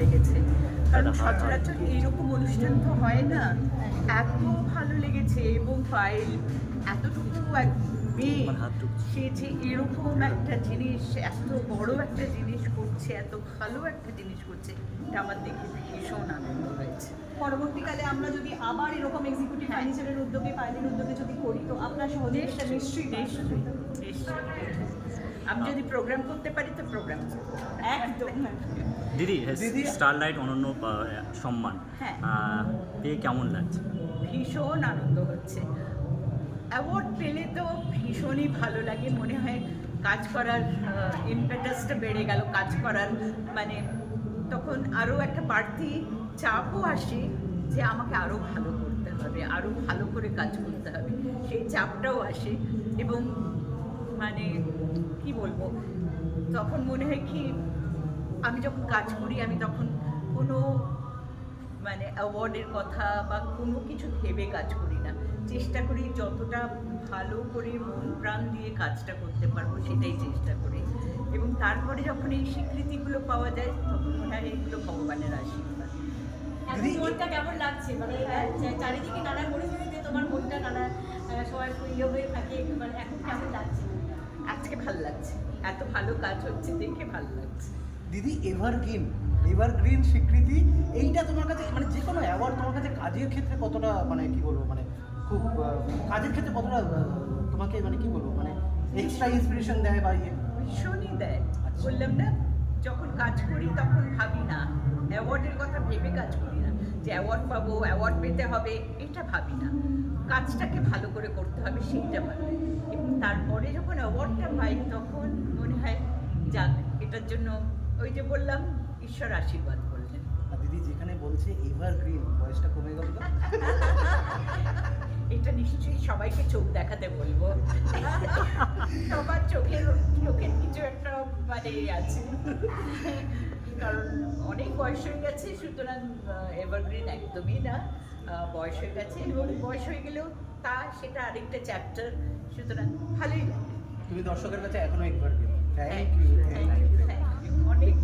লেগেছে। কারণ হ্যাঁ, সচরাচর এইরকম অনুষ্ঠান তো হয় না। এত ভালো লেগেছে এবং ফাইল এতটুকু এক মেয়ে। সে যে এরকম একটা জিনিস এত বড় একটা জিনিস করছে এত ভালো একটা জিনিস করছে এটা আমার দেখে ভীষণ আনন্দ হয়েছে। পরবর্তীকালে আমরা যদি আবার এরকম এক্সিকিউটিভ হ্যাঁ। ফার্নিচারের উদ্যোগে ফাইলের উদ্যোগে যদি করি তো আপনার সহযোগিতা নিশ্চয়ই নিশ্চয়ই নিশ্চয়ই আমি যদি প্রোগ্রাম করতে পারি তো প্রোগ্রাম একদম হ্যাঁ। দিদি স্টারলাইট অনন্য সম্মান। হ্যাঁ। পেয়ে কেমন লাগছে? ভীষণ আনন্দ হচ্ছে। অ্যাওয়ার্ড পেলে তো ভীষণই ভালো লাগে। মনে হয় কাজ করার ইম্পেটাসটা বেড়ে গেল। কাজ করার মানে তখন আরও একটা বাড়তি চাপও আসে যে আমাকে আরও ভালো করতে হবে আরও ভালো করে কাজ করতে হবে। সেই চাপটাও আসে এবং মানে কি বলব? তখন মনে হয় কি আমি যখন কাজ করি আমি তখন কোনো মানে অ্যাওয়ার্ডের কথা বা কোনো কিছু ভেবে কাজ করি না। চেষ্টা করি যতটা ভালো করে মন প্রাণ দিয়ে কাজটা করতে পারব সেটাই চেষ্টা করি। এবং তারপরে যখন এই স্বীকৃতিগুলো পাওয়া যায় তখন মনে হয় এগুলো ভগবানের আশীর্বাদ। এখন মনটা কেমন লাগছে? মানে চা- চারিদিকে নানা পরিস্থিতিতে তোমার মনটা নানা ইয়ে হয়ে থাকে মানে এখন কেমন লাগছে? আজকে ভালো লাগছে। এত ভালো কাজ হচ্ছে দেখে ভালো লাগছে। দিদি এভারগ্রিন এভারগ্রিন স্বীকৃতি এইটা তোমার কাছে মানে যে কোনো অ্যাওয়ার্ড তোমার কাছে কাজের ক্ষেত্রে কতটা মানে কি বলব মানে খুব কাজের ক্ষেত্রে কতটা তোমাকে মানে কি বলব মানে এক্সট্রা ইন্সপিরেশন দেয় বা ইয়ে? ভীষণই দেয়। আচ্ছা। বললাম না যখন কাজ করি তখন ভাবি না। অ্যাওয়ার্ডের কথা ভেবে কাজ করি না। যে অ্যাওয়ার্ড পাবো অ্যাওয়ার্ড পেতে হবে এটা ভাবি না। কাজটাকে ভালো করে করতে হবে সেইটা ভাবি। এবং তারপরে যখন অ্যাওয়ার্ডটা পাই তখন মনে হয় যাক এটার জন্য ওই যে বললাম ঈশ্বর আশীর্বাদ করলেন আর দিদি যেখানে বলছে এভারগ্রিন বয়সটা কমে গেল এটা নিশ্চয়ই সবাইকে চোখ দেখাতে বলব। সবার চোখের চোখের কিছু একটা মানে আছে। কারণ অনেক বয়স হয়ে গেছে সুতরাং এভারগ্রিন একদমই না। বয়স হয়ে গেছে এবং বয়স হয়ে গেলেও তা সেটা আরেকটা চ্যাপ্টার সুতরাং ভালোই লাগে। তুমি দর্শকের কাছে এখনও একবার থ্যাংক ইউ থ্যাংক ইউ অনেক